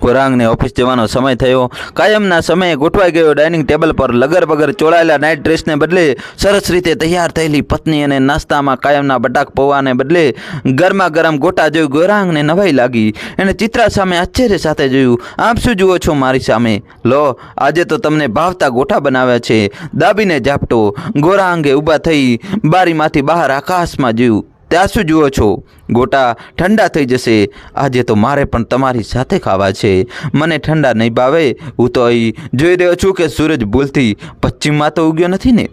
ગોરાંગને office જવાનો સમય થયો. કાયમના સમયે ગોઠવાઈ ગયો ડાઇનિંગ ટેબલ પર લગર વગર ચોળાયેલા નાઇટ ડ્રેસને બદલે સરસ રીતે તૈયાર થયેલી પત્ની અને નાસ્તામાં કાયમના બટાક પૌવાને બદલે ગરમા ગરમ ગોટા જોઈ ગોરાંગને નવાઈ લાગી. એણે ચિત્રા સામે આશ્ચર્ય સાથે જોયું, આપ શું જુઓ છો મારી સામે? લો, આજે તો તમને ભાવતા ગોઠા બનાવ્યા છે. દાબીને ઝાપટો. ગોરાંગે ઊભા થઈ બારીમાંથી બહાર આકાશમાં જોયું ત્યાં શું જુઓ છો? ગોટા ઠંડા થઈ જશે. આજે તો મારે પણ તમારી સાથે ખાવા છે. મને ઠંડા નહીં ભાવે. હું તો અહીં જોઈ રહ્યો છું કે સૂરજ ભૂલથી પશ્ચિમમાં તો ઉગ્યો નથી ને?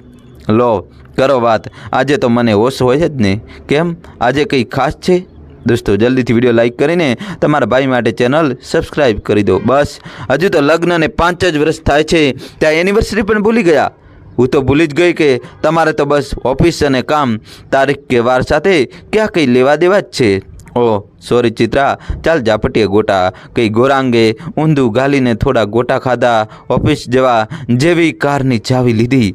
લો, કરો વાત. આજે તો મને હોશ હોય જ ને. કેમ? આજે કંઈ ખાસ છે? દોસ્તો, જલ્દીથી વીડિયો લાઇક કરીને તમારા ભાઈ માટે ચેનલ સબસ્ક્રાઈબ કરી દો. બસ. હજુ તો લગ્નને પાંચ જ વર્ષ થાય છે. ત્યાં એનિવર્સરી પણ ભૂલી ગયા. હું તો ભૂલી જ ગઈ કે તમારે તો બસ ઓફિસ અને કામ, તારીખ કે વાર સાથે ક્યાં કંઈ લેવા દેવા જ છે. ઓ સોરી ચિત્રા, ચાલ ઝાપટીએ ગોટા, કંઈ ગોરાંગે, ઊંધું ગાલીને થોડા ગોટા ખાધા, ઓફિસ જવા જેવી કારની ચાવી લીધી.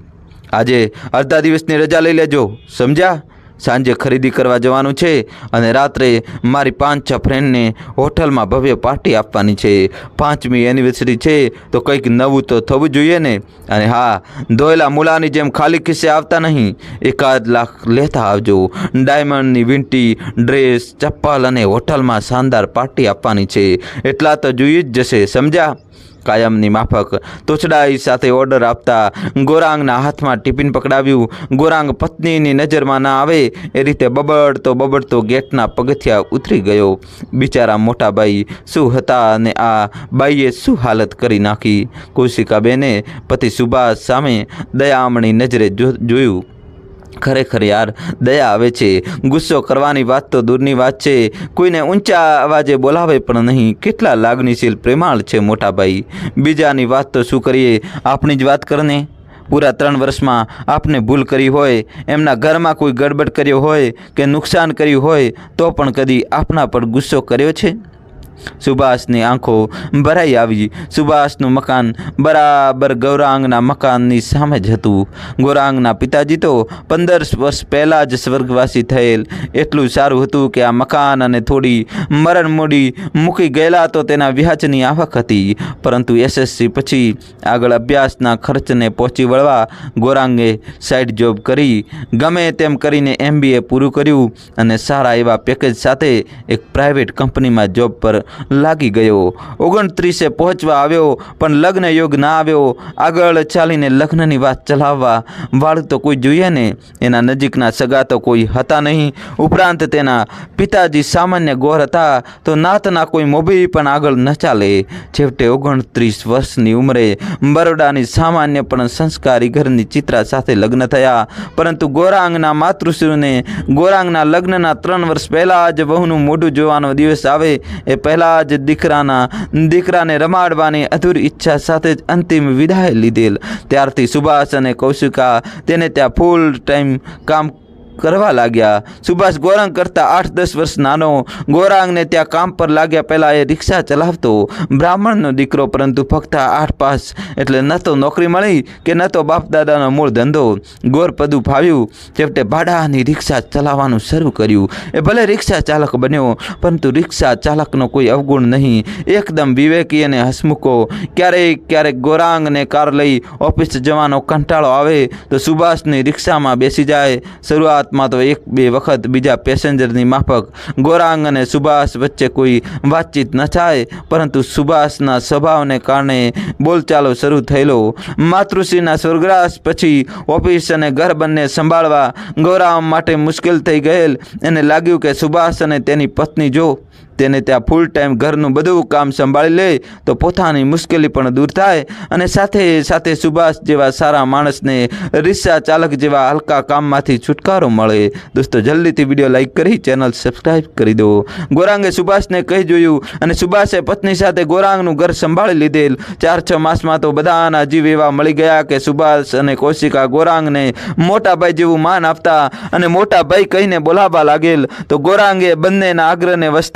આજે અડધા દિવસની રજા લઈ લેજો, સમજ્યા? સાંજે ખરીદી કરવા જવાનું છે અને રાત્રે મારી પાંચ છ ફ્રેન્ડને હોટલમાં ભવ્ય પાર્ટી આપવાની છે. પાંચમી એનિવર્સરી છે, તો કંઈક નવું તો થવું જોઈએ ને? અને હા ધોયેલા મૂલાની જેમ ખાલી ખિસ્સે આવતા નહીં. એકાદ લાખ લેતા આવજો. ડાયમંડની વીંટી, ડ્રેસ, ચપ્પલ અને હોટલમાં શાનદાર પાર્ટી આપવાની છે. એટલા તો જોઈ જ જશે, સમજ્યા? કાયમની માફક. તોછડાઈ સાથે ઓર્ડર આપતા ગોરાંગના હાથમાં ટિફિન પકડાવ્યું. ગોરાંગ પત્નીની નજરમાં ના આવે. એ રીતે બબડતો બબડતો ગેટના પગથિયા ઉતરી ગયો. બિચારા મોટા બાઈ શું હતા અને આ બાઈએ શું હાલત કરી નાખી? કૌશિકાબેને પતિ સુભાષ સામે દયામણી નજરે જોયું. ખરેખર યાર, દયા આવે છે. ગુસ્સો કરવાની વાત તો દૂરની વાત છે. કોઈને ઊંચા અવાજે બોલાવે પણ નહીં. કેટલા લાગણીશીલ પ્રેમાળ છે મોટાભાઈ. બીજાની વાત તો શું કરીએ? આપણી જ વાત કરને? પૂરા ત્રણ વર્ષમાં આપને ભૂલ કરી હોય, એમના ઘરમાં કોઈ ગડબડ કર્યો હોય કે નુકસાન કર્યું હોય, તો પણ કદી આપના પર ગુસ્સો કર્યો છે? સુભાષની આંખો ભરાઈ આવી. સુભાષનું મકાન બરાબર ગૌરાંગના મકાનની સામે જ હતું. ગૌરાંગના પિતાજી તો પંદર વર્ષ પહેલાં જ સ્વર્ગવાસી થયેલ. એટલું સારું હતું કે આ મકાન અને થોડી મરણ મૂડી મૂકી ગયેલા તો તેના વ્યાજની આવક હતી. પરંતુ એસએસસી પછી આગળ અભ્યાસના ખર્ચને પહોંચી વળવા ગોરાંગે સાઈડ જોબ કરી. ગમે તેમ કરીને એમબીએ પૂરું કર્યું અને સારા એવા પેકેજ સાથે એક પ્રાઇવેટ કંપનીમાં જોબ પર લાગી ગયો. ઓગણત્રીસે પહોંચવા આવ્યો, પણ લગ્ન યોગ ના આવ્યો. આગળ ચાલીને લગ્નની વાત ચલાવવા વાળું તો કોઈ જોઈએ ને. એના નજીકના સગા તો કોઈ હતા નહીં. ઉપરાંત તેના પિતાજી સામાન્ય ગોર હતા, તો નાતના કોઈ મોભી પણ આગળ ન ચાલે. છેવટે ઓગણત્રીસ વર્ષની ઉંમરે બરોડાની સામાન્ય પણ સંસ્કારી ઘરની ચિત્રા સાથે લગ્ન થયા. પરંતુ ગોરાંગના માતૃશ્રીને ગોરાંગના લગ્નના ત્રણ વર્ષ પહેલાં જ વહુનું મોઢું જોવાનો દિવસ આવે. એ પહેલાં જ દીકરાના દીકરાને રમાડવાની અધૂરી ઈચ્છા સાથે જ અંતિમ વિદાય લીધેલ. ત્યારથી સુભાષ અને કૌશિકા તેને ત્યાં ફૂલ ટાઈમ કામ કરવા લાગ્યા. સુભાષ ગોરાંગ કરતાં આઠ દસ વર્ષ નાનો. ગોરાંગને ત્યાં કામ પર લાગ્યા પહેલાં એ રિક્ષા ચલાવતો. બ્રાહ્મણનો દીકરો, પરંતુ ફક્ત આઠ પાસ. એટલે ન તો નોકરી મળી કે ન તો બાપ દાદાનો મૂળ ધંધો. ગોરપદું ફાવ્યું. છેવટે ભાડાની રિક્ષા ચલાવવાનું શરૂ કર્યું. એ ભલે રિક્ષા ચાલક બન્યો, પરંતુ રિક્ષા ચાલકનો કોઈ અવગુણ નહીં. એકદમ વિવેકી અને હસમુખો. ક્યારેક ક્યારેક ગોરાંગને કાર લઈ ઓફિસ જવાનો કંટાળો આવે તો સુભાષની રિક્ષામાં બેસી જાય. શરૂઆત શરૂઆતમાં તો એક બે વખત બીજા પેસેન્જરની માફક, ગોરાંગ અને સુભાષ વચ્ચે કોઈ વાતચીત ન થાય, પરંતુ સુભાષના સ્વભાવને કારણે બોલચાલો શરૂ થયેલો. માતૃશ્રીના સ્વર્ગરાસ પછી ઓફિસ અને ઘર બંને સંભાળવા ગૌરામ માટે મુશ્કેલ થઈ ગયેલ, એને લાગ્યું કે સુભાષ અને તેની પત્ની જો તેને ત્યાં ફૂલ ટાઈમ ઘરનું બધું કામ સંભાળી લે તો પોતાની મુશ્કેલી પણ દૂર થાય અને સાથે સાથે સુભાષ જેવા સારા માણસને રિક્ષા ચાલક જેવા હલકા કામમાંથી છુટકારો મળે. દોસ્તો, જલ્દીથી વીડિયો લાઇક કરી, ચેનલ સબસ્ક્રાઈબ કરી દો. ગોરાંગે સુભાષને કહી જોયું અને સુભાષે પત્ની સાથે ગોરાંગનું ઘર સંભાળી લીધેલ. ચાર છ માસમાં તો બધાના જીવ એવા મળી ગયા કે સુભાષ અને કૌશિકા ગોરાંગને મોટાભાઈ જેવું માન આપતા અને મોટાભાઈ કહીને બોલાવવા લાગેલ. તો ગોરાંગે બંનેના આગ્રહને વશ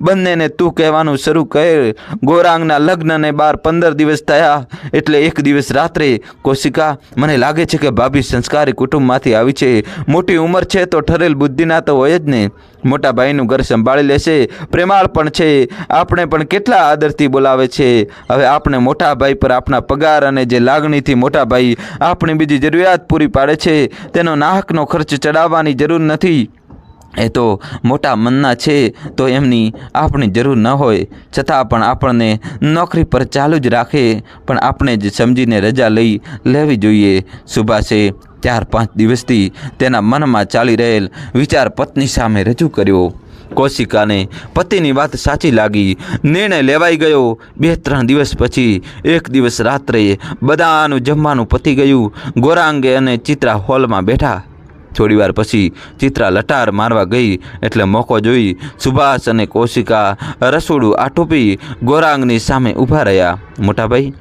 બંનેને તું કહેવાનું શરૂ કર. ગોરાંગના લગ્નને બાર પંદર દિવસ થયા, એટલે એક દિવસ રાત્રે કોશિકા, મને લાગે છે કે ભાભી સંસ્કારી કુટુંબમાંથી આવી છે. મોટી ઉંમર છે તો ઠરેલ બુદ્ધિના તો હોય જ ને. મોટા ભાઈનું ઘર સંભાળી લેશે. પ્રેમાળ પણ છે. આપણે પણ કેટલા આદરથી બોલાવે છે. હવે આપણે મોટા ભાઈ પર આપણા પગાર અને જે લાગણીથી મોટા ભાઈ આપણી બીજી જરૂરિયાત પૂરી પાડે છે. તેનો નાહકનો ખર્ચ ચડાવવાની જરૂર નથી. એ તો મોટા મનના છે, તો એમની આપણી જરૂર ન હોય. છતાં પણ આપણને નોકરી પર ચાલુ જ રાખે, પણ આપણે જ સમજીને રજા લઈ લેવી જોઈએ. સુભાષે ચાર પાંચ દિવસથી તેના મનમાં ચાલી રહેલ વિચાર પત્ની સામે રજૂ કર્યો. કૌશિકાને પતિની વાત સાચી લાગી. નિર્ણય લેવાઈ ગયો. બે ત્રણ દિવસ પછી એક દિવસ રાત્રે બધાનું જમવાનું પતી ગયું. ગોરાંગે અને ચિત્રા હોલમાં બેઠા. થોડીવાર પછી ચિત્રા લટાર મારવા ગઈ એટલે મોકો જોઈ સુભાષ અને કૌશિકા રસોડું આટોપી ગોરાંગની સામે ઊભા રહ્યા. મોટાભાઈ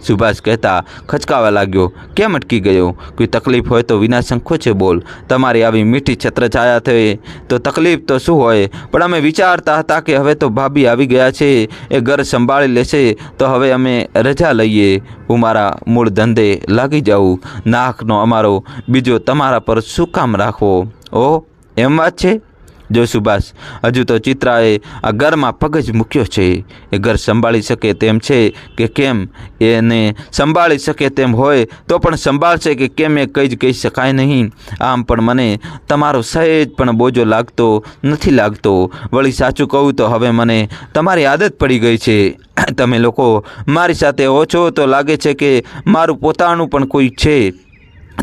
સુભાષ કહેતા ખચકાવા લાગ્યો, કેમ અટકી ગયો? કોઈ તકલીફ હોય તો વિના સંકોચે બોલ. તમારી આવી મીઠી છત્રછાયા થઈ તો તકલીફ તો શું હોય? પણ અમે વિચારતા હતા કે હવે તો ભાભી આવી ગયા છે, એ ઘર સંભાળી લેશે, તો હવે અમે રજા લઈએ. હું મારા મૂળ ધંધે લાગી જાઉં. નાકનો અમારો બીજો તમારા પર શું કામ રાખવો? ઓ એમ વાત છે? જો સુભાષ, હજુ તો ચિત્રાએ આ ઘરમાં પગ જ મૂક્યો છે. એ ઘર સંભાળી શકે તેમ છે કે કેમ? એને સંભાળી શકે તેમ હોય તો પણ સંભાળશે કે કેમ એ કંઈ જ કહી શકાય નહીં. આમ પણ મને તમારો સહેજ પણ બોજો લાગતો નથી લાગતો. વળી સાચું કહું તો હવે મને તમારી આદત પડી ગઈ છે. તમે લોકો મારી સાથે ઓછો તો લાગે છે કે મારું પોતાનું પણ કોઈ છે.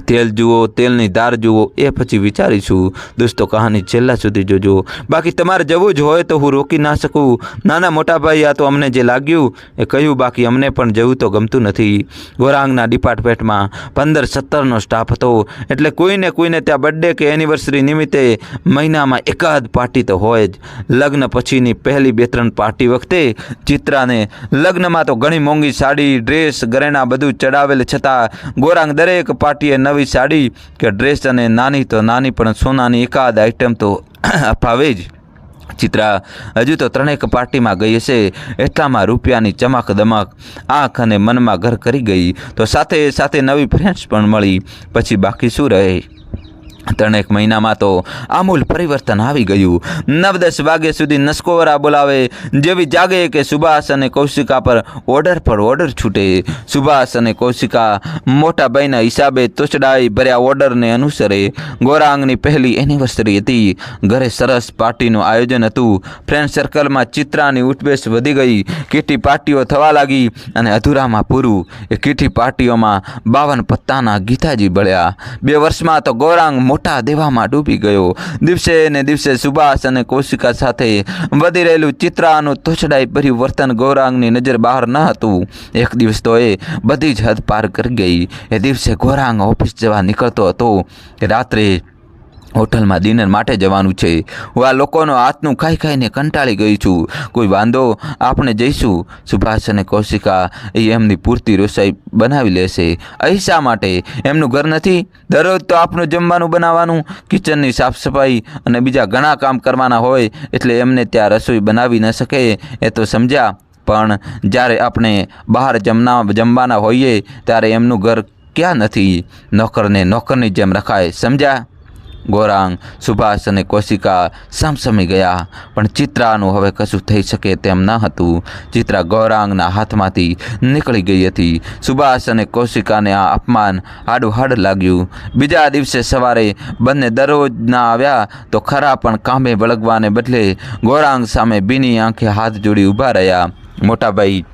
તેલ જુઓ, તેલની ધાર જુઓ, એ પછી વિચારીશું. દોસ્તો, કહાની છેલ્લા સુધી જોજો. બાકી તમારે જવું જ હોય તો હું રોકી ના શકું. નાના મોટા ભાઈ, આ તો અમને જે લાગ્યું, એ કહ્યું, બાકી અમને પણ જવું તો ગમતું નથી. ગોરાંગના ડિપાર્ટમેન્ટમાં પંદર સત્તરનો સ્ટાફ હતો. એટલે કોઈને કોઈને ત્યાં બર્થડે કે એનિવર્સરી નિમિત્તે મહિનામાં એકાદ પાર્ટી તો હોય જ. લગ્ન પછીની પહેલી બે ત્રણ પાર્ટી વખતે ચિત્રાને લગ્નમાં તો ઘણી મોંઘી સાડી, ડ્રેસ, ગરેણા બધું ચડાવેલ છતાં ગોરાંગ દરેક પાર્ટીએ નવી સાડી કે ડ્રેસ અને નાની, તો નાની પણ સોનાની એકાદ આઈટમ તો અપાવે જ. ચિત્રા, હજુ તો ત્રણેક પાર્ટીમાં ગઈ હશે, એટલામાં રૂપિયાની ચમક દમક આંખ અને મનમાં ઘર કરી ગઈ. તો સાથે સાથે નવી ફ્રેન્ડ્સ પણ મળી, પછી બાકી શું રહે? ત્રણેક મહિનામાં તો આમૂલ પરિવર્તન આવી ગયું. નવ દસ વાગ્યા સુધી નસકોવરા બોલાવે, જેવી જાગે કે સુભાષ અને કૌશિકા પર ઓર્ડર પર ઓર્ડર છૂટે. સુભાષ અને કૌશિકા મોટા ભાઈના હિસાબે તોચડાઈ ભર્યા ઓર્ડરને અનુસરે. ગોરાંગની પહેલી એનિવર્સરી હતી. ઘરે સરસ પાર્ટીનું આયોજન હતું. ફ્રેન્ડ સર્કલમાં ચિત્રાની ઉઠબેસ વધી ગઈ. કીટી પાર્ટીઓ થવા લાગી અને અધૂરામાં પૂરું. એ કીટી પાર્ટીઓમાં બાવન પત્તાના ગીતાજી બળ્યા. બે વર્ષમાં તો ગૌરાંગ મોટા દેવામાં ડૂબી ગયો. દિવસે ને દિવસે સુભાષ અને કૌશિકા સાથે વધી રહેલું ચિત્રાનું તોછડાઈ ભર્યું વર્તન ગૌરાંગની નજર બહાર ન હતું. એક દિવસ તો એ બધી જ હદ પાર કરી ગઈ. એ દિવસે ગૌરાંગ ઓફિસ જવા નીકળતો હતો. રાત્રે હોટલમાં ડિનર માટે જવાનું છે. હું આ લોકોનો હાથનું ખાઈ ખાઈને કંટાળી ગઈ છું. કોઈ વાંધો? આપણે જઈશું. સુભાષ અને કૌશિકા એ એમની પૂરતી રસોઈ બનાવી લેશે. અહીં શા માટે? એમનું ઘર નથી? દરરોજ તો આપણું જમવાનું બનાવવાનું. કિચનની સાફ સફાઈ અને બીજા ઘણા કામ કરવાના હોય એટલે એમને ત્યાં રસોઈ બનાવી ન શકે. એ તો સમજ્યા. પણ જ્યારે આપણે બહાર જમના, જમવાના હોઈએ ત્યારે એમનું ઘર ક્યાં નથી? નોકરને નોકરની જેમ રખાય. સમજ્યા? ગોરાંગ, સુભાષ અને કોશિકા સામસમી ગયા. પણ ચિત્રાનું હવે કશું થઈ શકે તેમ ન હતું. ચિત્રા ગૌરાંગના હાથમાંથી નીકળી ગઈ હતી. સુભાષ અને કૌશિકાને આ અપમાન આડું હાડ લાગ્યું. બીજા દિવસે સવારે બંને દરરોજ ના આવ્યા તો ખરા પણ કામે વળગવાને બદલે ગૌરાંગ સામે બીની આંખે હાથ જોડી ઊભા રહ્યા. મોટાભાઈ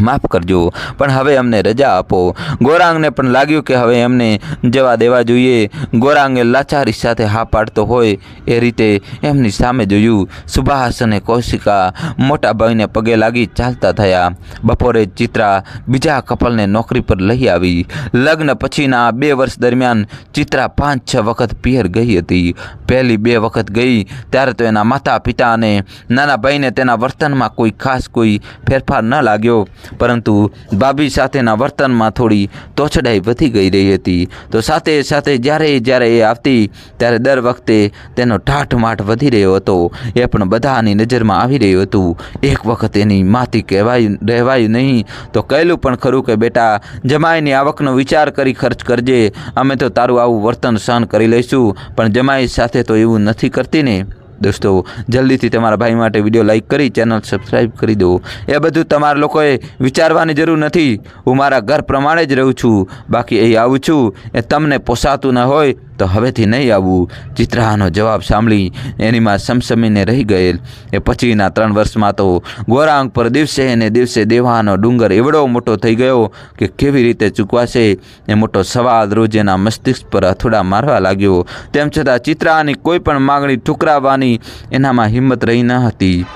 માફ કરજો. પણ હવે અમને રજા આપો. ગોરાંગને પણ લાગ્યું કે હવે એમને જવા દેવા જોઈએ. ગોરાંગે લાચારી સાથે હા પાડતો હોય એ રીતે એમની સામે જોયું. સુભાષ અને કૌશિકા મોટા ભાઈને પગે લાગી ચાલતા થયા. બપોરે ચિત્રા બીજા કપલને નોકરી પર લઈ આવી. લગ્ન પછીના બે વર્ષ દરમિયાન ચિત્રા પાંચ છ વખત પિયર ગઈ હતી. પહેલી બે વખત ગઈ, ત્યારે તો એના માતા પિતા અને નાના ભાઈને તેના વર્તનમાં કોઈ ખાસ કોઈ ફેરફાર ન લાગ્યો. પરંતુ ભાભી સાથેના વર્તનમાં થોડી તોછડાઈ વધી ગઈ રહી હતી. તો સાથે સાથે જ્યારે જ્યારે એ આવતી, ત્યારે દર વખતે તેનો ઠાઠમાઠ વધી રહ્યો હતો. એ પણ બધાની નજરમાં આવી રહ્યું હતું. એક વખત એની માતી કહેવાયું, રહેવાયું નહીં. તો કહેલું પણ ખરું કે, બેટા, જમાઈની આવકનો વિચાર કરી ખર્ચ કરજે. અમે તો તારું આવું વર્તન સહન કરી લઈશું. પણ જમાઈ સાથે તો એવું નથી કરતી ને. દોસ્તો, જલ્દીથી તમારા ભાઈ માટે વીડિયો લાઇક કરી ચેનલ સબસ્ક્રાઈબ કરી દો. એ બધું તમારા લોકોએ વિચારવાની જરૂર નથી. હું મારા ઘર પ્રમાણે જ રહું છું. બાકી અહીં આવું છું. એ તમને પોસાતું ન હોય તો હવેથી નહીં આવવું ચિત્રાનો જવાબ સાંભળી એનીમાં સમસમીને રહી ગયેલ. એ પછીના ત્રણ વર્ષમાં તો ગોરાંગ પર દિવસે ને દિવસે દેવાનો ડુંગર એવડો મોટો થઈ ગયો કે કેવી રીતે ચૂકવાશે? એ મોટો સવાલ રોજ એના મસ્તિષ્ક પર અથોડા મારવા લાગ્યો. તેમ છતાં ચિત્રાની કોઈ પણ માગણી ઠુકરાવવાની એનામાં હિંમત રહી ન હતી.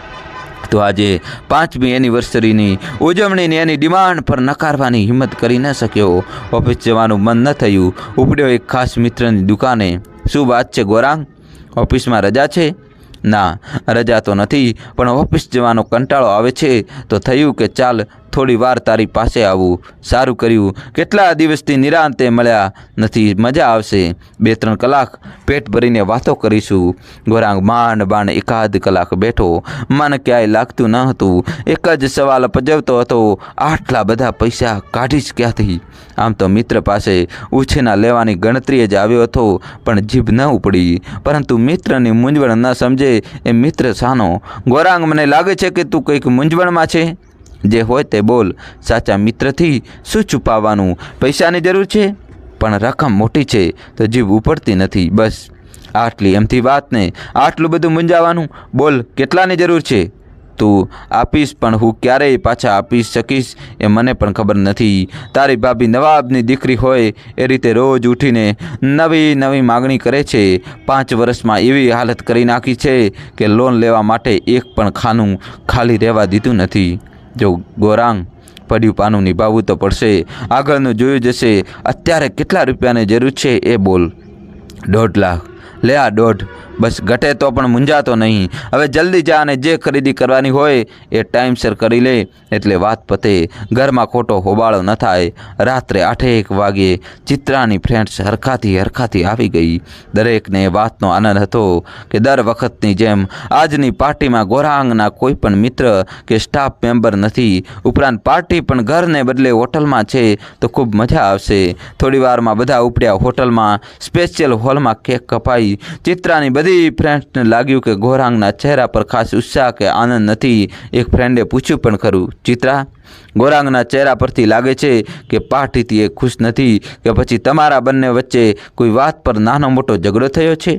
તો આજે પાંચમી એનિવર્સરીની ઉજવણીની એની ડિમાન્ડ પર નકારવાની હિંમત કરી ન શક્યો. ઓફિસ જવાનું મન ન થયું. ઉપડ્યો એક ખાસ મિત્રની દુકાને. શું વાત છે ગોરાંગ? ઓફિસમાં રજા છે? ના, રજા તો નથી, પણ ઓફિસ જવાનો કંટાળો આવે છે, તો થયું કે ચાલ, થોડી વાર તારી પાસે આવું. સારું કર્યું. કેટલા દિવસથી નિરાંતે મળ્યા નથી, મજા આવશે. બે ત્રણ કલાક પેટ ભરીને વાતો કરીશું. ગોરાંગ માંડ બાંડ એકાદ કલાક બેઠો. મન ક્યાંય લાગતું ન હતું. એક જ સવાલ પજવતો હતો, આટલા બધા પૈસા કાઢીશ ક્યાંથી? આમ તો મિત્ર પાસે ઉછેના લેવાની ગણતરીએ જ આવ્યો હતો, પણ જીભ ન ઉપડી. પરંતુ મિત્રની મૂંઝવણ ન સમજે એ મિત્ર સાનો, ગોરાંગ, મને લાગે છે કે તું કંઈક મૂંઝવણમાં છે? જે હોય તે બોલ, સાચા મિત્રથી શું છુપાવવાનું? પૈસાની જરૂર છે? પણ રકમ મોટી છે, તો જીભ ઉપડતી નથી, બસ. આટલી એમથી વાતને, આટલું બધું મૂંઝાવાનું? બોલ, કેટલાની જરૂર છે? તું આપીશ, પણ હું ક્યારેય પાછા આપી શકીશ એ મને પણ ખબર નથી. તારી ભાભી નવાબની દીકરી હોય એ રીતે રોજ ઉઠીને નવી નવી માગણી કરે છે. પાંચ વર્ષમાં એવી હાલત કરી નાખી છે કે લોન લેવા માટે એક પણ ખાનું ખાલી રહેવા દીધું નથી. જો ગોરાંગ પડ્યું પાનું નિભાવવું તો પડશે. આગળનું જોયું જશે, અત્યારે કેટલા રૂપિયાની જરૂર છે એ બોલ. દોઢ લાખ. લે આ દોઢ. બસ ઘટે તો પણ મૂંઝાતો નહીં. હવે જલ્દી જા અને જે ખરીદી કરવાની હોય એ ટાઈમસર કરી લે. એટલે વાત પતે, ઘરમાં ખોટો હોબાળો ન થાય. રાત્રે આઠેક વાગ્યે ચિત્રાની ફ્રેન્ડ્સ હરખાથી હરખાથી આવી ગઈ. દરેકને વાતનો આનંદ હતો કે દર વખતની જેમ આજની પાર્ટીમાં ગોરાંગના કોઈ પણ મિત્ર કે સ્ટાફ મેમ્બર નથી. ઉપરાંત પાર્ટી પણ ઘરને બદલે હોટલમાં છે તો ખૂબ મજા આવશે. થોડી વારમાં બધા ઉપડ્યા હોટલમાં સ્પેશિયલ હોલમાં કેક કપાઈ. ચિત્રાની બધી ફ્રેન્ડ્સને લાગ્યું કે ગોરાંગના ચહેરા પર ખાસ ઉત્સાહ કે આનંદ નથી. એક ફ્રેન્ડે પૂછ્યું પણ ખરું, ચિત્રા, ગોરાંગના ચહેરા પરથી લાગે છે કે પાર્ટીથી એ ખુશ નથી કે પછી તમારા બંને વચ્ચે કોઈ વાત પર નાનો મોટો ઝઘડો થયો છે?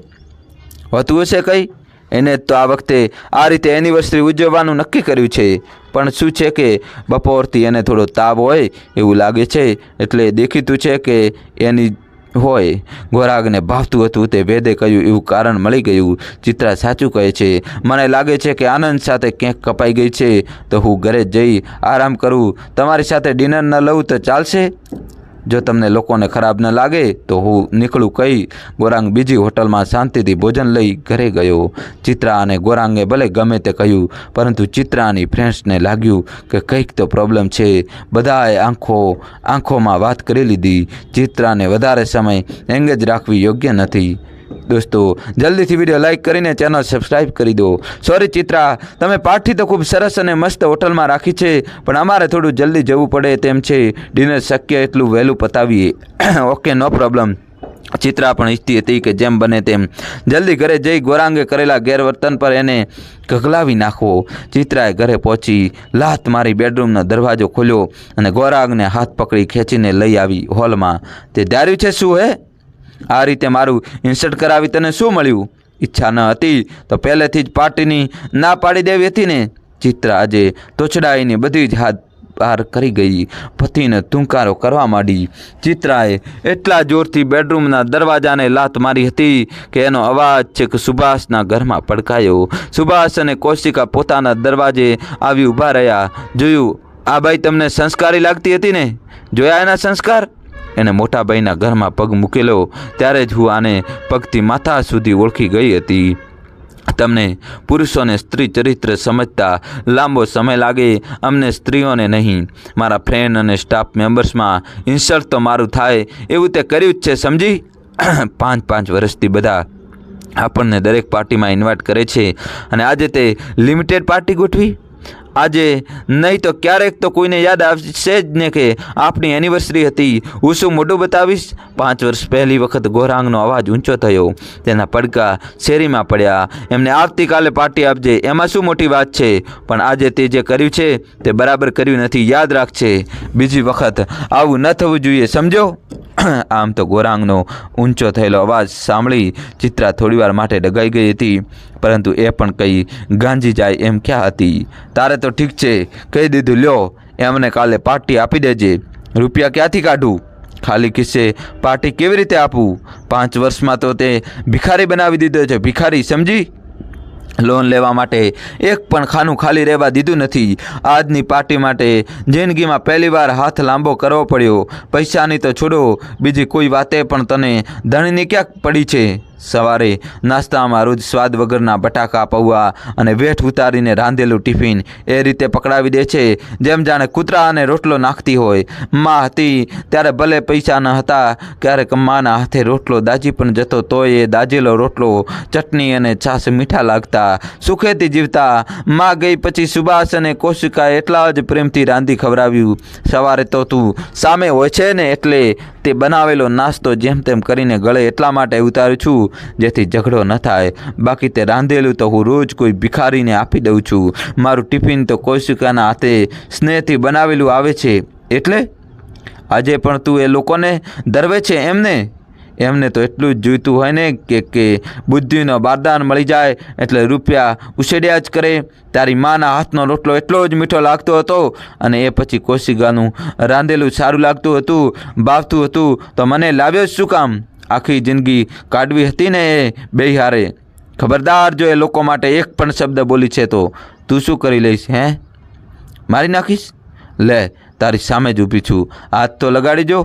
હોતું હશે કંઈ? એને તો આ વખતે આ રીતે એનિવર્સરી ઉજવવાનું નક્કી કર્યું છે. પણ શું છે કે બપોરથી એને થોડો તાવ હોય એવું લાગે છે, એટલે દેખીતું છે કે એની હોય. ગોરાગને ભાવતું હતું તે વેદે કહ્યું, એવું કારણ મળી ગયું. ચિત્રા સાચું કહે છે, મને લાગે છે કે આનંદ સાથે ક્યાંક કપાઈ ગઈ છે, તો હું ઘરે જઈ આરામ કરું. તમારી સાથે ડિનર ન લઉં તો ચાલશે? જો તમને લોકોને ખરાબ ન લાગે, તો હું નીકળું કહી ગોરાંગ બીજી હોટલમાં શાંતિથી ભોજન લઈ ઘરે ગયો. ચિત્રા અને ગોરાંગે ભલે ગમે તે કહ્યું, પરંતુ ચિત્રાની ફ્રેન્ડ્સને લાગ્યું કે કંઈક તો પ્રોબ્લેમ છે. બધાએ આંખો, આંખોમાં વાત કરી લીધી. ચિત્રાને વધારે સમય એંગેજ રાખવી યોગ્ય નથી. દોસ્તો, જલ્દીથી વીડિયો લાઇક કરીને ચેનલ સબસ્ક્રાઈબ કરી દો. સોરી ચિત્રા, તમે પાઠી તો ખૂબ સરસ અને મસ્ત હોટલમાં રાખી છે, પણ અમારે થોડું જલ્દી જવું પડે તેમ છે. ડિનર શક્ય એટલું વહેલું પતાવીએ. ઓકે નો પ્રોબ્લેમ ચિત્રા પણ ઈચ્છતી હતી કે જેમ બને તેમ. જલ્દી ઘરે જઈ ગોરાંગે કરેલા ગેરવર્તન પર એને ગગલાવી નાખવો. ચિત્રાએ ઘરે પહોંચી લાત મારી બેડરૂમનો દરવાજો ખોલ્યો અને ગોરાંગને હાથ પકડી ખેંચીને લઈ આવી હોલમાં. તે ધાર્યું છે, શું હે? આ રીતે મારું ઇન્સર્ટ કરાવી તને શું મળ્યું? ઈચ્છા ન હતી, તો પહેલેથી જ પાર્ટીની ના પાડી દેવી હતી ને. ચિત્રા આજે તોછડાઈને બધી જ હાથ બહાર કરી ગઈ. પતિને ટૂંકારો કરવા માંડી. ચિત્રાએ એટલા જોરથી બેડરૂમના દરવાજાને લાત મારી હતી કે એનો અવાજ છેક સુભાષના ઘરમાં પડકાયો. સુભાષ અને કૌશિકા પોતાના દરવાજે આવી ઊભા રહ્યા. જોયું, આ બાઈ તમને સંસ્કારી લાગતી હતી ને? જોયા એના સંસ્કાર? એને મોટા ભાઈના ઘરમાં પગ મૂકેલો, ત્યારે જ હું આને પગથી માથા સુધી ઓળખી ગઈ હતી. તમને પુરુષોને સ્ત્રી ચરિત્ર સમજતા લાંબો સમય લાગે, અમને સ્ત્રીઓને નહીં. મારા ફ્રેન્ડ અને સ્ટાફ મેમ્બર્સમાં ઇન્સલ્ટ તો મારું થાય, એવું તે કર્યું જ છે, સમજી? પાંચ પાંચ વર્ષથી બધા આપણને દરેક પાર્ટીમાં ઇન્વાઇટ કરે છે. અને આજે તે લિમિટેડ પાર્ટી ગોઠવી? આજે નહીં તો ક્યારેક તો કોઈને યાદ આવશે જ ને કે આપણી એનિવર્સરી હતી. હું શું મોઢું બતાવીશ. પાંચ વર્ષ પહેલી વખત ગોરાંગનો અવાજ ઊંચો થયો. તેના પડકા શેરીમાં પડ્યા. એમને આવતીકાલે પાર્ટી આપજે. એમાં શું મોટી વાત છે? પણ આજે તે જે કર્યું છે, તે બરાબર કર્યું નથી. યાદ રાખશે બીજી વખત આવું ન થવું જોઈએ, સમજો? આમ તો ગોરાંગનો ઊંચો થયેલો અવાજ સાંભળી ચિત્રા થોડીવાર માટે ડગાઈ ગઈ હતી, પરંતુ એ પણ કંઈ ગાંજી જાય એમ ક્યાં હતી? તારે તો ઠીક છે, કહી દીધું, લ્યો એમને કાલે પાર્ટી આપી દેજે. રૂપિયા ક્યાંથી કાઢું? ખાલી કિસ્સે પાર્ટી કેવી રીતે આપું? પાંચ વર્ષમાં તો તે ભિખારી બનાવી દીધો છે, ભિખારી, સમજી? લોન લેવા માટે એક પણ ખાનું ખાલી રહેવા દીધું નથી. આજની પાર્ટી માટે જિંદગીમાં પહેલીવાર હાથ લાંબો કરવો પડ્યો. પૈસાની તો છોડો, બીજી કોઈ વાતે પણ તને ધણીની ક્યાંક પડી છે? સવારે નાસ્તામાં રોજ સ્વાદ વગરના બટાકા, પૌવા અને વેઠ ઉતારીને રાંધેલું ટિફિન એ રીતે પકડાવી દે છે. જેમ જાણે કૂતરા અને રોટલો નાખતી હોય. માં હતી ત્યારે ભલે પૈસા ન હતા, ક્યારેક માના હાથે રોટલો દાજી પણ જતો તોય એ દાજેલો રોટલો, ચટણી અને છાશ મીઠા લાગતા સુખેથી જીવતા. માં ગઈ પછી સુભાષ અને કોશિકાએ એટલા જ પ્રેમથી રાંધી ખવડાવ્યું. સવારે તો તું સામે હોય છે ને એટલે તે બનાવેલો નાસ્તો જેમ તેમ કરીને ગળે એટલા માટે ઉતારું છું. જેથી ઝઘડો ન થાય. બાકી તે રાંધેલું તો હું રોજ કોઈ ભિખારીને આપી દઉં છું. મારું ટિફિન તો કૌશિકાના હાથે સ્નેહથી બનાવેલું આવે છે. એટલે? આજે પણ તું એ લોકોને ધરવે છે એમને? એમને તો એટલું જ જોઈતું હોય ને કે કે બુદ્ધિનો બારદાન મળી જાય એટલે રૂપિયા ઉછેડ્યા જ કરે. તારી માના હાથનો રોટલો એટલો જ મીઠો લાગતો હતો અને એ પછી કોશિકાનું રાંધેલું સારું લાગતું હતું, ભાવતું હતું. તો મને લાવ્યો જ શું કામ? આખી જિંદગી કાઢવી હતી ને એ બે હારે ખબરદાર જો એ લોકો માટે એક પણ શબ્દ બોલી છે તો તું શું કરી લઈશ, હે? મારી નાખીશ? લે, તારી સામે જ ઊભી છું. હાથ તો લગાડી જો.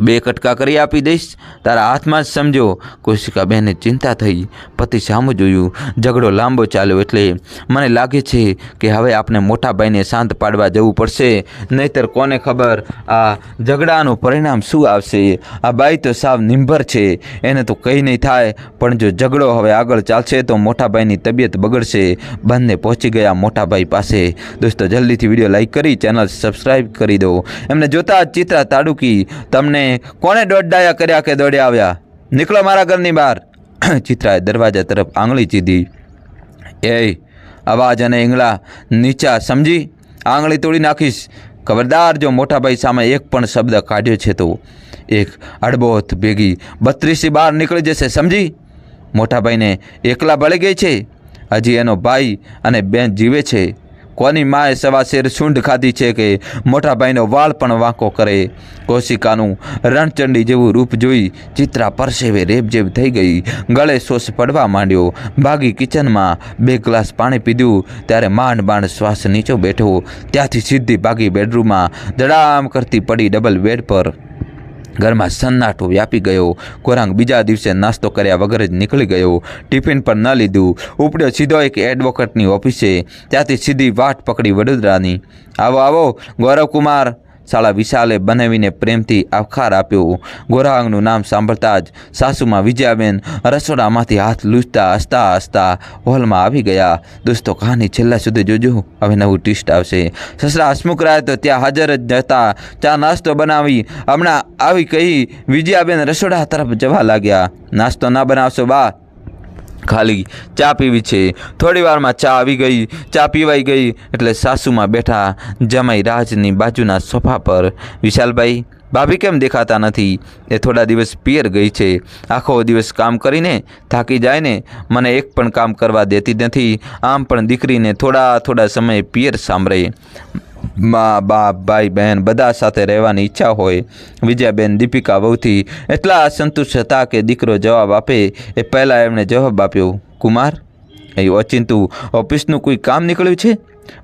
બે કટકા કરી આપી દઈશ. તારા હાથમાં જ સમજો કૌશિકાબેનને ચિંતા થઈ, પતિ સામું જોયું. ઝઘડો લાંબો ચાલ્યો એટલે મને લાગે છે કે હવે આપણે મોટા ભાઈને શાંત પાડવા જવું પડશે. નહીતર કોને ખબર આ ઝઘડાનું પરિણામ શું આવશે? આ બાઈ તો સાવ નિંભર છે, એને તો કંઈ નહીં થાય. પણ જો ઝઘડો હવે આગળ ચાલશે તો મોટાભાઈની તબિયત બગડશે. બંને પહોંચી ગયા મોટાભાઈ પાસે. દોસ્તો, જલ્દીથી વીડિયો લાઈક કરી, ચેનલ સબસ્ક્રાઈબ કરી દો. એમને જોતા ચિત્રા તાડુકી. તમને કોણે દોડડાયા કર્યા કે દોડ્યા આવ્યા? નીકળો મારા ઘરની બહાર. ચિત્રાએ દરવાજા તરફ આંગળી ચીધી. એ અવાજ અને ઈંગળા નીચા સમજી? આંગળી તોડી નાખીશ. ખબરદાર, જો મોટાભાઈ સામે એક પણ શબ્દ કાઢ્યો છે તો એક અડબોથ ભેગી બત્રીસી બહાર નીકળી જશે, સમજી? મોટાભાઈને એકલા બળી ગઈ છે. હજી એનો ભાઈ અને બેન જીવે છે. કોની માએ સવાશેર સૂંઢ ખાધી છે કે મોટા ભાઈનો વાળ પણ વાંકો કરે? કૌશિકાનું રણચંડી જેવું રૂપ જોઈ ચિત્રા પરસેવે રેબજેબ થઈ ગઈ. ગળે સોસ પડવા માંડ્યો. ભાગી કિચનમાં બે ગ્લાસ પાણી પીધું. ત્યારે માંડ માંડ શ્વાસ નીચો બેઠો. ત્યાંથી સીધી ભાગી બેડરૂમમાં દડામ કરતી પડી ડબલ બેડ પર. ઘરમાં સન્નાટો વ્યાપી ગયો. કોરાંગ બીજા દિવસે નાસ્તો કર્યા વગર જ નીકળી ગયો. ટિફિન પણ ન લીધું. ઉપડ્યો સીધો એક એડવોકેટની ઓફિસે ત્યાંથી સીધી વાટ પકડી વડોદરાની. આવો આવો, ગૌરવકુમાર. શાળા વિશાલે બનાવીને પ્રેમથી આવકાર આપ્યો. ગોરાંગનું નામ સાંભળતા જ સાસુમાં વિજયાબેન રસોડામાંથી હાથ લૂંચતા હસતા હસતા હોલમાં આવી ગયા. દોસ્તો, કહાની છેલ્લા સુધી જોજો. હવે નવું ટ્વિસ્ટ આવશે. સસરા હસમુખરાય તો ત્યાં હાજર જ હતા. ચા નાસ્તો બનાવી હમણાં આવી કહી વિજયાબેન રસોડા તરફ જવા લાગ્યા. નાસ્તો ના બનાવશો બા. ખાલી ચા પીવી છે. થોડી વારમાં ચા આવી ગઈ. ચા પીવાઈ ગઈ એટલે સાસુમાં બેઠા જમાઈ રાજની બાજુના સોફા પર, વિશાલભાઈ, ભાભી કેમ દેખાતા નથી? એ થોડા દિવસ પિયર ગઈ છે. આખો દિવસ કામ કરીને થાકી જાય ને? મને એક પણ કામ કરવા દેતી નથી. આમ પણ દીકરીને થોડા થોડા સમયે પિયર સાંભળે. મા, બાપ, ભાઈ, બહેન બધા સાથે રહેવાની ઈચ્છા હોય. વિજયાબેન દીપિકા વહુથી એટલા અસંતુષ્ટ હતા કે દીકરો જવાબ આપે એ પહેલાં એમણે જવાબ આપ્યો, કુમાર, એ ઓચિંતું, ઓફિસનું કોઈ કામ નીકળ્યું છે?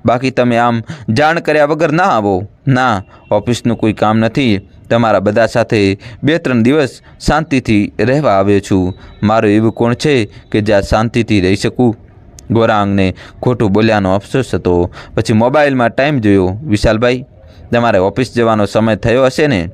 બાકી તમે આમ જાણ કર્યા વગર ના આવો. ના, ઓફિસનું કોઈ કામ નથી. તમારા બધા સાથે બે ત્રણ દિવસ શાંતિથી રહેવા આવ્યો છું. મારું એવું કોણ છે કે જ્યાં શાંતિથી રહી શકું? ગોરાંગને ખોટું બોલ્યાનો અફસોસ હતો. પછી મોબાઈલમાં ટાઈમ જોયો. વિશાલભાઈ, તમારે ઓફિસ જવાનો સમય થયો હશે ને?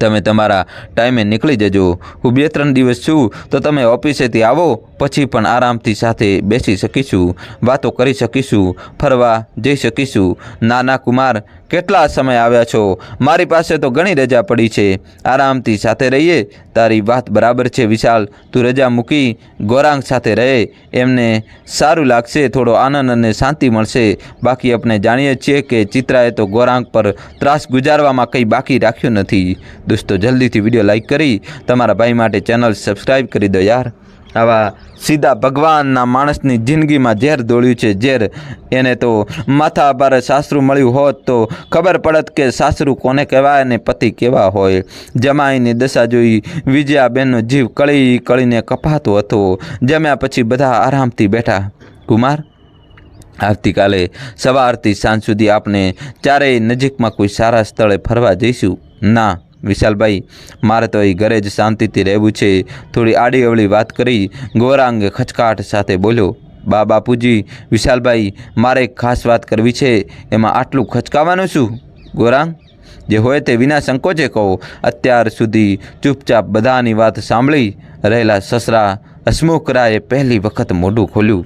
તમે તમારા ટાઈમે નીકળી જજો. હું બે ત્રણ દિવસ છું, તો તમે ઓફિસેથી આવો, પછી પણ આરામથી સાથે બેસી શકીશું. વાતો કરી શકીશું, ફરવા જઈ શકીશું. નાના કુમાર કેટલા સમય આવ્યા છો? મારી પાસે તો ઘણી રજા પડી છે. આરામથી સાથે રહીએ? તારી વાત બરાબર છે, વિશાલ. તું રજા મૂકી, ગોરાંગ સાથે રહે. એમને સારું લાગશે, થોડો આનંદ અને શાંતિ મળશે. બાકી આપણે જાણીએ છીએ કે ચિત્રાએ તો ગોરાંગ પર ત્રાસ ગુજારવામાં કંઈ બાકી રાખ્યું નથી. દોસ્તો, જલ્દીથી વીડિયો લાઇક કરી, તમારા ભાઈ માટે ચેનલ સબસ્ક્રાઈબ કરી દો યાર. આવા સીધા ભગવાનના માણસની જિંદગીમાં ઝેર દોડ્યું છે, ઝેર. એને તો માથા ભારે સાસરું મળ્યું હોત તો ખબર પડત કે સાસરું કોને કહેવાય અને પતિ કેવા હોય. જમાઈની દશા જોઈ વિજયાબેનનો જીવ કળી કળીને કપાતો હતો. જમ્યા પછી બધા આરામથી બેઠા. કુમાર, આવતીકાલે સવારથી સાંજ સુધી આપણે ચારેય નજીકમાં કોઈ સારા સ્થળે ફરવા જઈશું? ના. વિશાલભાઈ, મારે તો એ ઘરે જ શાંતિથી રહેવું છે. થોડી આડી અવળી વાત કરી, ગોરાંગે ખચકાટ સાથે બોલ્યો, બા, બાપુજી, વિશાલભાઈ, મારે એક ખાસ વાત કરવી છે, એમાં આટલું ખચકાવાનું શું? ગોરાંગ, જે હોય તે વિના સંકોચે કહો. અત્યાર સુધી ચૂપચાપ બધાની વાત સાંભળી રહેલા સસરા હસમુખરાએ પહેલી વખત મોઢું ખોલ્યું.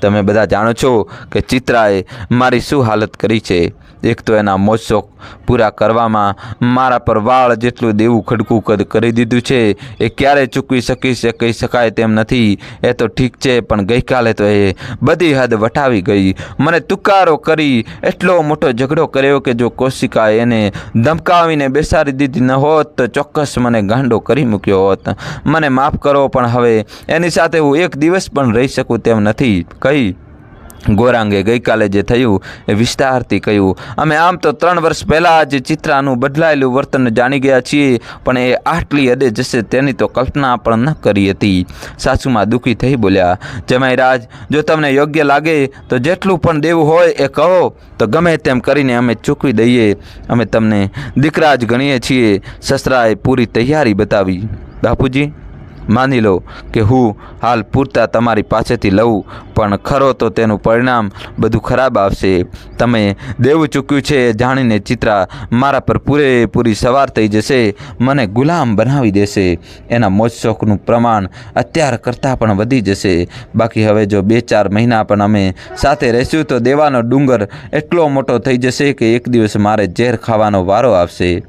તમે બધા જાણો છો કે ચિત્રાએ મારી શું હાલત કરી છે? એક તો એના મોજ શોખ પૂરા કરવામાં મારા પર વાળ જેટલું દેવું ખડકું કદ કરી દીધું છે, એ ક્યારે ચૂકવી શકીશ એ કહી શકાય તેમ નથી, એ તો ઠીક છે, પણ ગઈકાલે તો એ બધી હદ વટાવી ગઈ. મને તુકારો કરી એટલો મોટો ઝઘડો કર્યો કે જો કોશિકા એને ધમકાવીને બેસાડી દીધી ન હોત તો ચોક્કસ મને ગાંડો કરી મૂક્યો હોત. મને માફ કરો, પણ હવે એની સાથે હું એક દિવસ પણ રહી શકું તેમ નથી. કહી ગોરાંગે ગઈકાલે જે થયું એ વિસ્તારથી કહ્યું, અમે આમ તો ત્રણ વર્ષ પહેલાં જ ચિત્રાનું બદલાયેલું વર્તન જાણી ગયા છીએ, પણ એ આટલી હદે જશે તેની તો કલ્પના પણ ન કરી હતી. સાસુમાં દુઃખી થઈ બોલ્યા, જમાઈ રાજ, જો તમને યોગ્ય લાગે તો જેટલું પણ દેવું હોય એ કહો, તો ગમે તેમ કરીને અમે ચૂકવી દઈએ. અમે તમને દીકરા જ ગણીએ છીએ. સસરાએ પૂરી તૈયારી બતાવી. બાપુજી માની લો કે હું હાલ પૂરતા તમારી પાસેથી લઉં, પણ ખરો તો તેનું પરિણામ બધું ખરાબ આવશે. તમે દેવું ચૂક્યું છે જાણીને ચિત્રા, મારા પર પૂરેપૂરી સવાર થઈ જશે, મને ગુલામ બનાવી દેશે. એના મોજ શોખનું પ્રમાણ અત્યાર કરતાં પણ વધી જશે. બાકી હવે જો બે ચાર મહિના પણ અમે સાથે રહેશું, તો દેવાનો ડુંગર એટલો મોટો થઈ જશે કે એક દિવસ મારે ઝેર ખાવાનો વારો આવશે.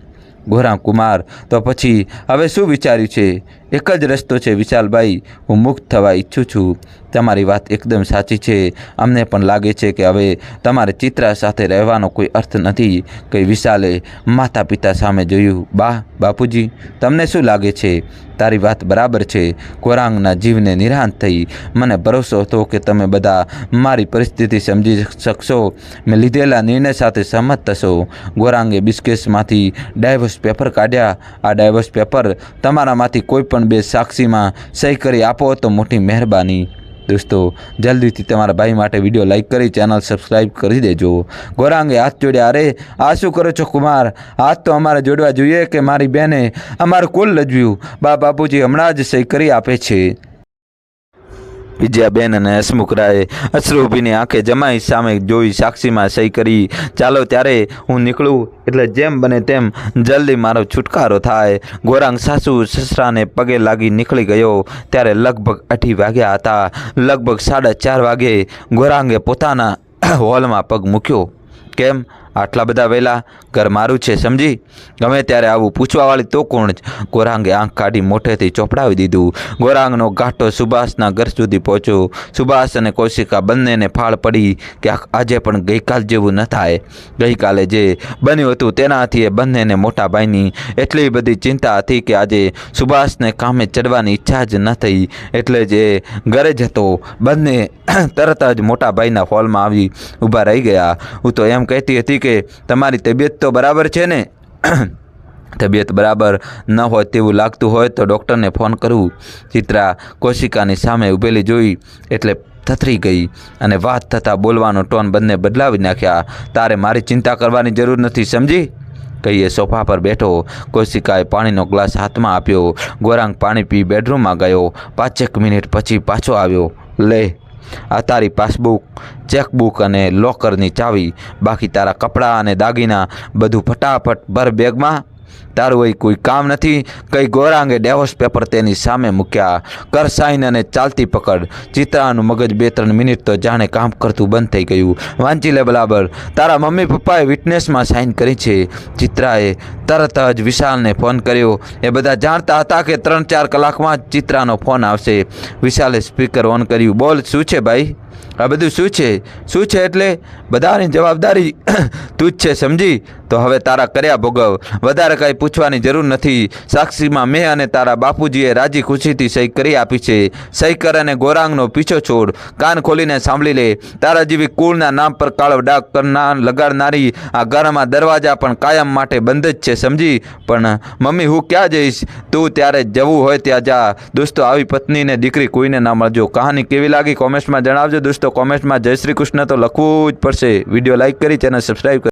ગોરા કુમાર તો પછી હવે શું વિચાર્યું છે? એક જ રસ્તો છે, વિશાલભાઈ. હું મુક્ત થવા ઈચ્છું છું. તમારી વાત એકદમ સાચી છે. અમને પણ લાગે છે કે હવે તમારે ચિત્રા સાથે રહેવાનો કોઈ અર્થ નથી કે વિશાલે માતા પિતા સામે જોયું. બા, બાપુજી, તમને શું લાગે છે? તારી વાત બરાબર છે. કોરાંગના જીવને નિરાંત થઈ. મને ભરોસો હતો કે તમે બધા મારી પરિસ્થિતિ સમજી શકશો. મેં લીધેલા નિર્ણય સાથે સહમત થશો. ગોરાંગે બિસ્કેસમાંથી ડાયવર્સ પેપર કાઢ્યા. આ ડાયવર્સ પેપર તમારામાંથી કોઈ પણ બે સાક્ષીમાં સહી કરી આપો તો મોટી મહેરબાની. દોસ્તો, જલ્દીથી તમારા ભાઈ માટે વીડિયો લાઇક કરી, ચેનલ સબસ્ક્રાઈબ કરી દેજો. ગોરાંગે હાથ જોડ્યા, અરે, આ શું કરો છો કુમાર? હાથ તો અમારે જોડવા જોઈએ કે મારી બહેને અમારું કુલ લજવ્યું. બા બાપુજી હમણાં જ સહી કરી આપે છે. વિજયાબેન અને હસમુખરાએ અશ્રુભીની આંખે જમાઈ સામે જોઈ સાક્ષીમાં સહી કરી, ચાલો ત્યારે હું નીકળું, એટલે જેમ બને તેમ જલ્દી મારો છુટકારો થાય. ગોરાંગ સાસુ સસરાને પગે લાગી નીકળી ગયો, ત્યારે લગભગ અઢી વાગ્યા હતા. લગભગ સાડા ચાર વાગે ગોરાંગે પોતાના હોલમાં પગ મૂક્યો. કેમ? આટલા બધા વહેલા ઘર મારું છે, સમજી? ગમે ત્યારે આવું પૂછવાવાળી તો કોણ ગોરાંગે આંખ કાઢી મોઢેથી ચોપડાવી દીધું. ગોરાંગનો ગાંઠો સુભાષના ઘર સુધી પહોંચ્યો. સુભાષ અને કૌશિકા બંનેને ફાળ પડી કે આજે પણ ગઈકાલ જેવું ન થાય. ગઈકાલે જે બન્યું હતું તેનાથી એ બંનેને મોટા ભાઈની એટલી બધી ચિંતા હતી કે આજે સુભાષને કામે ચડવાની ઈચ્છા જ ન થઈ. એટલે જ ઘરે જ હતો, બંને તરત જ મોટા ભાઈના હોલમાં આવી ઊભા રહી ગયા. હું તો એમ કહેતી હતી કે તમારી તબિયત તો બરાબર છે ને? તબિયત બરાબર ન હોય તેવું લાગતું હોય તો ડૉક્ટરને ફોન કરવું. ચિત્રા કોશિકાની સામે ઊભેલી જોઈ એટલે થથરી ગઈ અને વાત થતાં બોલવાનો ટોન બંને બદલાવી નાખ્યા. તારે મારી ચિંતા કરવાની જરૂર નથી, સમજી? કહીએ સોફા પર બેઠો. કોશિકાએ પાણીનો ગ્લાસ હાથમાં આપ્યો. ગોરાંગ પાણી પી બેડરૂમમાં ગયો. પાંચેક મિનિટ પછી પાછો આવ્યો. લે આ તારી પાસબુક, ચેકબુક અને લોકરની ચાવી, બાકી તારા કપડાં અને દાગીના બધું ફટાફટ ભર બેગમાં. તારું એ કોઈ કામ નથી. કઈ ગોરાંગે ડેવોસ પેપર તેની સામે મૂક્યા. કર સાઈન અને ચાલતી પકડ. ચિત્રાનું મગજ બે ત્રણ મિનિટ તો જાણે કામ કરતું બંધ થઈ ગયું. વાંચી લે બરાબર. તારા મમ્મી પપ્પાએ વિટનેસમાં સાઈન કરી છે. ચિત્રાએ તરત જ વિશાલને ફોન કર્યો. એ બધા જાણતા હતા કે ત્રણ ચાર કલાકમાં જ ચિત્રાનો ફોન આવશે. વિશાલે સ્પીકર ઓન કર્યું. બોલ, શું છે ભાઈ? આ બધું શું છે? શું છે એટલે? બધાની જવાબદારી તું જ છે, સમજી? તો હવે તારા કર્યા ભોગવ. વધારે કાંઈ પૂછવાની જરૂર નથી. સાક્ષીમાં મેં અને તારા બાપુજીએ રાજી ખુશીથી સહી કરી આપી છે. સહી કર અને ગોરાંગનો પીછો છોડ. કાન ખોલીને સાંભળી લે. તારા જેવી કુળના નામ પર કાળો ડાક કરનાર, લગાડનારી આ ઘરમાં દરવાજા પણ કાયમ માટે બંધ જ છે, સમજી? પણ મમ્મી, હું ક્યાં જઈશ? તું ત્યારે જવું હોય ત્યાં જા. દોસ્તો, આવી પત્નીને દીકરી કોઈને ના મળજો. કહાની કેવી લાગી? કોમેન્ટ્સમાં જણાવજો દોસ્તો કોમેન્ટ્સમાં જય શ્રી કૃષ્ણ તો લખવું જ પડશે. વીડિયો લાઇક કરી, ચેનલ સબસ્ક્રાઈબ કરી.